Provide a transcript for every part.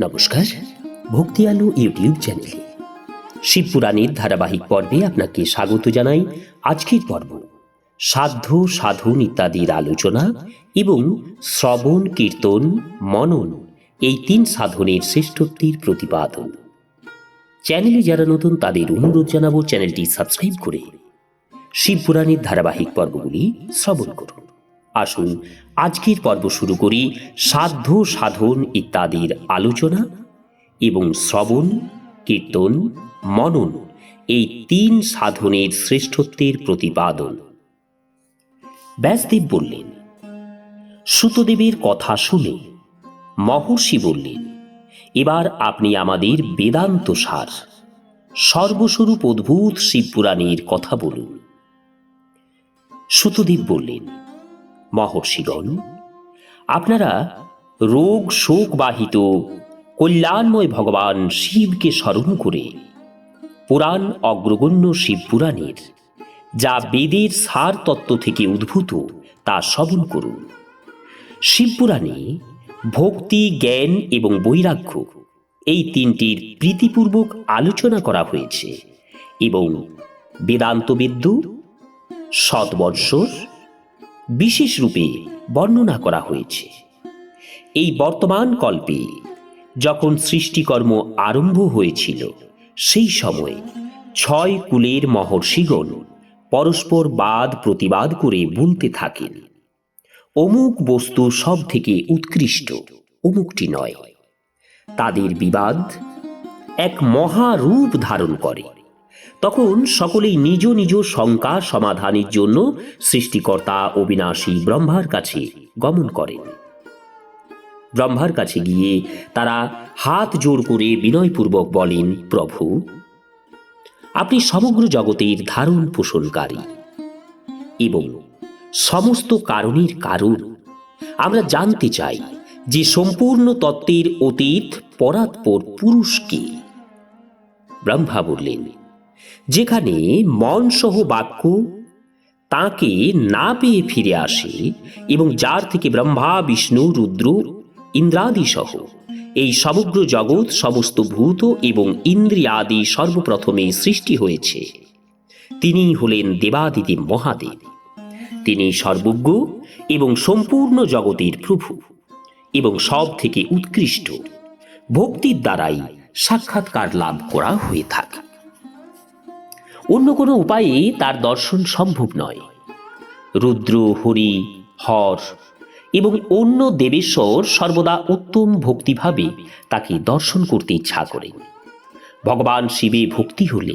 নমস্কার, ভক্তি আলো ইউটিউব চ্যানেলে। শিবপুরাণের ধারাবাহিক পর্বে আপনাকে স্বাগত জানাই আজকের পর্ব। সাধ্য, সাধন ইত্যাদির আলোচনা এবং শ্রবণ, কীর্তন, মনন এই তিন সাধনের শ্রেষ্ঠত্বের প্রতিপাদন। চ্যানেলে যারা নতুন তাদের অনুরোধ জানাব চ্যানেলটি সাবস্ক্রাইব করে শিবপুরাণের ধারাবাহিক পর্বগুলি শ্রবণ করুন। আসুন, আজকের পর্ব শুরু করি সাধ্য সাধন ইত্যাদির আলোচনা এবং শ্রবণ, কীর্তন, মনন, এই তিন সাধনের শ্রেষ্ঠত্বের প্রতিপাদন। ব্যাসদেব বললেন, সুতদেবের কথা শুনে মহর্ষি বললেন, এবার আপনি আমাদের বেদান্ত সার, সর্বস্বরূপ অদ্ভুত শিবপুরাণের কথা বলুন। সুতদেব বললেন মহর্ষিগণ, আপনারা রোগ শোক বাহিত কল্যাণময় ভগবান শিবকে স্মরণ করে পুরাণ অগ্রগণ্য শিব পুরাণের যা বেদের সার তত্ত্ব থেকে উদ্ভূত তা শ্রবণ করুন। শিবপুরাণে ভক্তি, জ্ঞান এবং বৈরাগ্য এই তিনটির প্রীতিপূর্বক আলোচনা করা হয়েছে এবং বেদান্তবেদ্য শতবৎসর বিশেষ রূপে বর্ণনা করা হয়েছে। এই বর্তমান কল্পে যখন সৃষ্টিকর্ম আরম্ভ হয়েছিল, সেই সময়ে ছয় কুলের মহর্ষিগণ পরস্পর বাদ প্রতিবাদ করে বলতে থাকেন, অমুক বস্তু সব থেকে উৎকৃষ্ট, অমুকটি নয়। তাদের বিবাদ এক মহারূপ ধারণ করে। তখন সকলেই নিজ নিজ শঙ্কা সমাধানের জন্য সৃষ্টিকর্তা অবিনাশী ব্রহ্মার কাছে গমন করেন। ব্রহ্মার কাছে গিয়ে তারা হাত জোড় করে বিনয়পূর্বক বলেন, প্রভু, আপনি সমগ্র জগতের ধারণ পোষণকারী এবং সমস্ত কারণের কারণ আমরা জানতে চাই যে সম্পূর্ণ তত্ত্বের অতীত পরাৎপর পুরুষকে। ব্রহ্মা বললেন যেখানে মন সহ বাক্য তাকে না পেয়ে ফিরে আসে এবং যার থেকে ব্রহ্মা, বিষ্ণু, রুদ্র ইন্দ্রাদি সহ এই সমগ্র জগৎ সমস্ত ভূত এবং ইন্দ্রিয়াদি সর্বপ্রথমে সৃষ্টি হয়েছে। তিনি হলেন দেবাদিদেব মহাদেব। তিনি সর্বজ্ঞ এবং সম্পূর্ণ জগতের প্রভু এবং সব থেকে উৎকৃষ্ট। ভক্তির দ্বারাই সাক্ষাৎকার লাভ করা হয়ে থাকে। অন্য কোনো উপায়ে তার দর্শন সম্ভব নয়। রুদ্র, হরি, হর এবং অন্য দেবেশ্বর সর্বদা উত্তম ভক্তিভাবে তাকে দর্শন করতে ইচ্ছা করে ভগবান শিবে ভক্তি হলে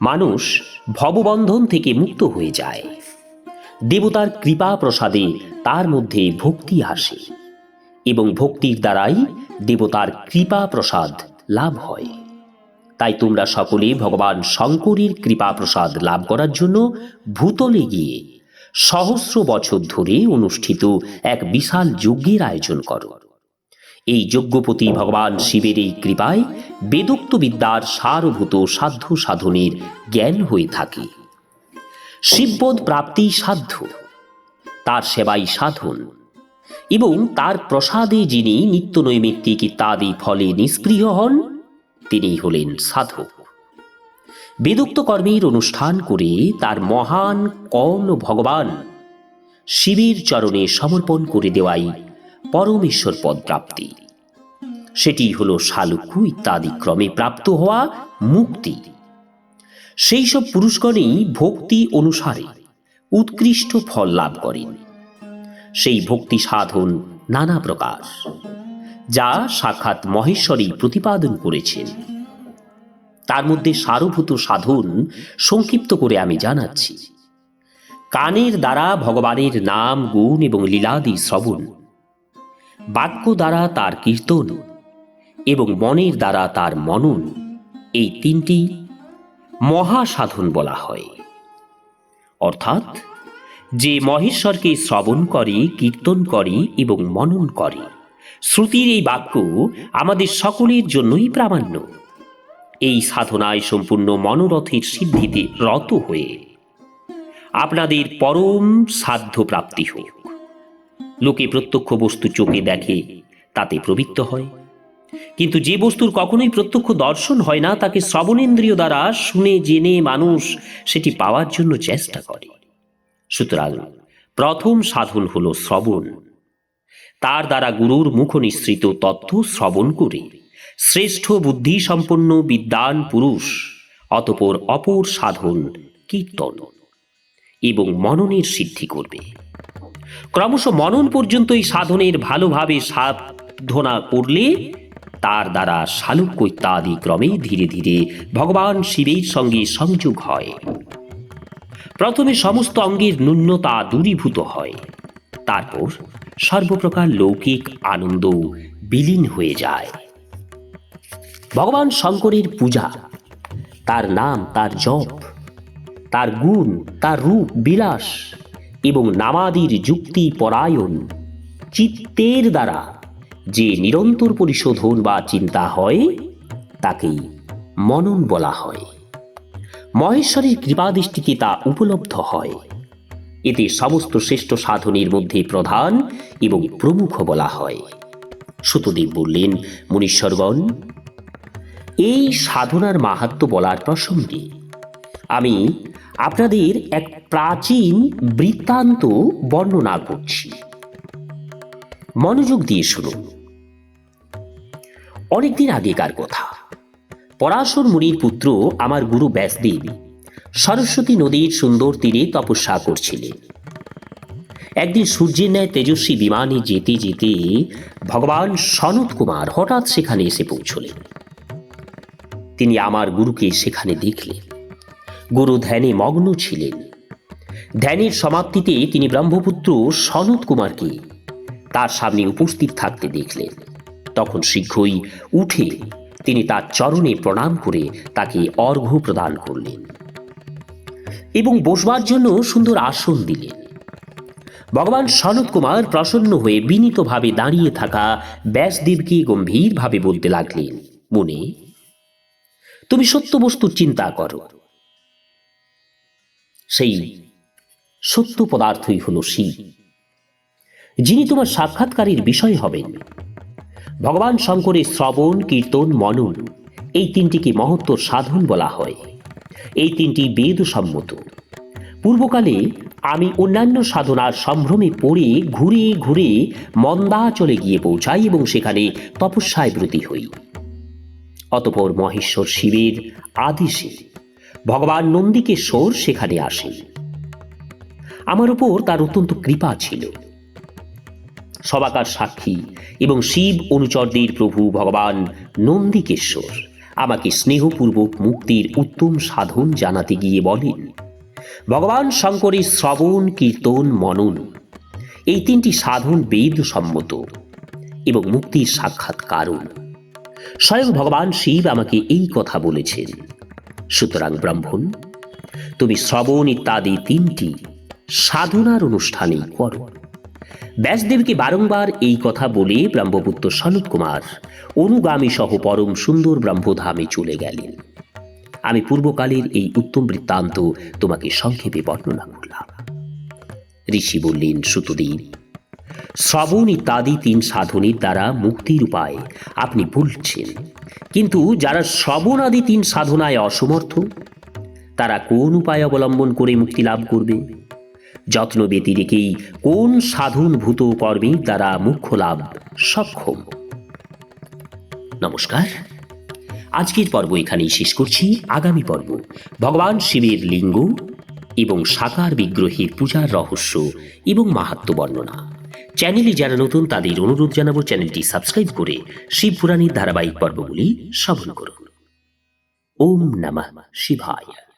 মানুষ ভববন্ধন থেকে মুক্ত হয়ে যায়। দেবতার কৃপা প্রসাদে তার মধ্যে ভক্তি আসে এবং ভক্তির দ্বারাই দেবতার কৃপা প্রসাদ লাভ হয়। তাই তোমরা সকলে ভগবান শঙ্করের কৃপা প্রসাদ লাভ করার জন্য ভূতলে গিয়ে সহস্র বছর ধরে অনুষ্ঠিত এক বিশাল যজ্ঞের আয়োজন করো। এই যজ্ঞপতি ভগবান শিবের এই কৃপায় বেদোক্ত বিদ্যার সারভূত সাধ্য সাধনের জ্ঞান হয়ে থাকে। শিববোধ প্রাপ্তি সাধ্য, তার সেবাই সাধন এবং তার প্রসাদে যিনি নিত্য নৈমিত্তিক ইত্যাদি ফলে নিষ্পৃহ হন তিনি হলেন সাধক বেদোক্ত কর্মের অনুষ্ঠান করে তার মহান কর্ণ ভগবান শিবের চরণে সমর্পণ করে দেওয়াই পরমেশ্বর পদ প্রাপ্তি। সেটি হল শালুক্য ইত্যাদি ক্রমে প্রাপ্ত হওয়া মুক্তি। সেই সব পুরুষগণেই ভক্তি অনুসারে উৎকৃষ্ট ফল লাভ করেন। সেই ভক্তি সাধন নানা প্রকার। যা সাক্ষাৎ মহেশ্বরী প্রতিপাদন করেছেন। তার মধ্যে সারভূত সাধন সংক্ষিপ্ত করে আমি জানাচ্ছি। কানের দ্বারা ভগবানের নাম, গুণ এবং লীলাদি শ্রবণ, বাক্য দ্বারা তার কীর্তন এবং মনের দ্বারা তার মনন, এই তিনটি মহাসাধন বলা হয়। অর্থাৎ, যে মহেশ্বরকে শ্রবণ করে, কীর্তন করে এবং মনন করে। শ্রুতির এই বাক্য আমাদের সকলের জন্যই প্রামাণ্য। এই সাধনায় সম্পূর্ণ মনোরথের সিদ্ধিতে রত হয়ে আপনাদের পরম সাধ্য প্রাপ্তি হোক। লোকে প্রত্যক্ষ বস্তু চোখে দেখে, তাতে প্রবৃত্ত হয়। কিন্তু যে বস্তুর কখনোই প্রত্যক্ষ দর্শন হয় না, তাকে শ্রবণেন্দ্রিয় দ্বারা শুনে, জেনে মানুষ সেটি পাওয়ার জন্য চেষ্টা করে। সুতরাং প্রথম সাধন হল শ্রবণ। তার দ্বারা গুরুর মুখ নিঃসৃত তথ্য শ্রবণ করে। শ্রেষ্ঠ বুদ্ধি সম্পন্ন বিদ্বান পুরুষ, অতপর অপর সাধন, কীর্তন এবং মননের সিদ্ধি করবে। ক্রমশ মনন পর্যন্ত এই সাধনের ভালোভাবে সাধনা করলে তার দ্বারা শালুক্য ক্রমে ধীরে ধীরে ভগবান শিবের সঙ্গে সংযোগ হয়। প্রথমে সমস্ত অঙ্গের ন্যূনতা দূরীভূত হয়। তারপর সর্বপ্রকার লৌকিক আনন্দ বিলীন হয়ে যায়। ভগবান শঙ্করের পূজা, তার নাম, তার জপ, তার গুণ, তার রূপ, বিলাস এবং নামাদির যুক্তি, পরায়ণ চিত্তের দ্বারা যে নিরন্তর পরিশোধন বা চিন্তা হয়, তাকেই মনন বলা হয়। মহেশ্বরের কৃপাদৃষ্টিতে তা উপলব্ধ হয়। এতে সমস্ত শ্রেষ্ঠ সাধনের মধ্যে প্রধান এবং প্রমুখ বলা হয়। সুতদেব বললেন, মুনীশ্বরগণ, এই সাধনার মাহাত্ম বলার প্রসঙ্গে আমি আপনাদের এক প্রাচীন বৃত্তান্ত বর্ণনা করছি। মনোযোগ দিয়ে শুনুন। অনেকদিন আগেকার কথা। পরাশর মুনির পুত্র আমার গুরু ব্যাসদেব সরস্বতী নদীর সুন্দর তীরে তপস্যা করছিলেন একদিন সূর্যের ন্যায় তেজস্বী বিমানে যেতে যেতে ভগবান সনত কুমার হঠাৎ সেখানে এসে পৌঁছলেন। তিনি আমার গুরুকে সেখানে দেখলেন। গুরু ধ্যানে মগ্ন ছিলেন। ধ্যানের সমাপ্তিতে তিনি ব্রহ্মপুত্র সনত কুমারকে তার সামনে উপস্থিত থাকতে দেখলেন। তখন শীঘ্রই উঠে তিনি তার চরণে প্রণাম করে তাকে অর্ঘ্য প্রদান করলেন। এবং বসবার জন্য সুন্দর আসন দিলেন ভগবান সনত কুমার প্রসন্ন হয়ে বিনীতভাবে দাঁড়িয়ে থাকা ব্যাসদেবকে গম্ভীরভাবে বলতে লাগলেন, মনে, তুমি সত্য বস্তুর চিন্তা করো। সেই সত্য পদার্থই হল শিব। যিনি তোমার সাক্ষাৎকারের বিষয় হবেন। ভগবান শঙ্করের শ্রবণ, কীর্তন, মনন, এই তিনটিকে মহত্তর সাধন বলা হয়। এই তিনটি বেদ সম্মত পূর্বকালে আমি অন্যান্য সাধনার সম্ভ্রমে পড়ে ঘুরে ঘুরে মন্দাচলে গিয়ে পৌঁছাই এবং সেখানে তপস্যায় ব্রতী হই। অতপর মহেশ্বর শিবের আদেশে ভগবান নন্দিকেশ্বর সেখানে আসেন। আমার উপর তার অত্যন্ত কৃপা ছিল। সবাকার সাক্ষী এবং শিব অনুচরদের প্রভু ভগবান নন্দিকেশ্বর। আমাকে স্নেহপূর্বক মুক্তির উত্তম সাধন জানাতে গিয়ে বলেন, ভগবান শঙ্করের শ্রবণ, কীর্তন, মনন, এই তিনটি সাধন বেদ সম্মত এবং মুক্তির সাক্ষাৎ কারণ। স্বয়ং ভগবান শিব আমাকে এই কথা বলেছেন। সুতরাং ব্রাহ্মণ, তুমি শ্রবণ ইত্যাদি তিনটি সাধনার অনুষ্ঠানেই করো। ব্যাসদেবকে বারংবার এই কথা বলে ব্রহ্মপুত্র সনত কুমার, অনুগামী সহ পরম সুন্দর ব্রহ্মধামে চলে গেলেন। আমি পূর্বকালের এই উত্তম বৃত্তান্ত তোমাকে সংক্ষেপে বর্ণনা করলাম। ঋষি বললেন, সুতদেব, শ্রবণ ইত্যাদি তিন সাধনের দ্বারা মুক্তির উপায় আপনি বলছেন, কিন্তু যারা শ্রবণ আদি তিন সাধনায় অসমর্থ, তারা কোন উপায় অবলম্বন করে মুক্তি লাভ করবে? যত্ন ব্যতিরেকেই কোন সাধনভূত কর্মের দ্বারা মুখ্য লাভ সক্ষম? নমস্কার। আজকের পর্ব এখানেই শেষ করছি। আগামী পর্ব ভগবান শিবের লিঙ্গ এবং সাকার বিগ্রহের পূজার রহস্য এবং মাহাত্ম বর্ণনা। চ্যানেলে যারা নতুন, তাদের অনুরোধ জানাব চ্যানেলটি সাবস্ক্রাইব করে শিব পুরাণের ধারাবাহিক পর্বগুলি শ্রবণ করুন। ওম নমঃ শিবায়।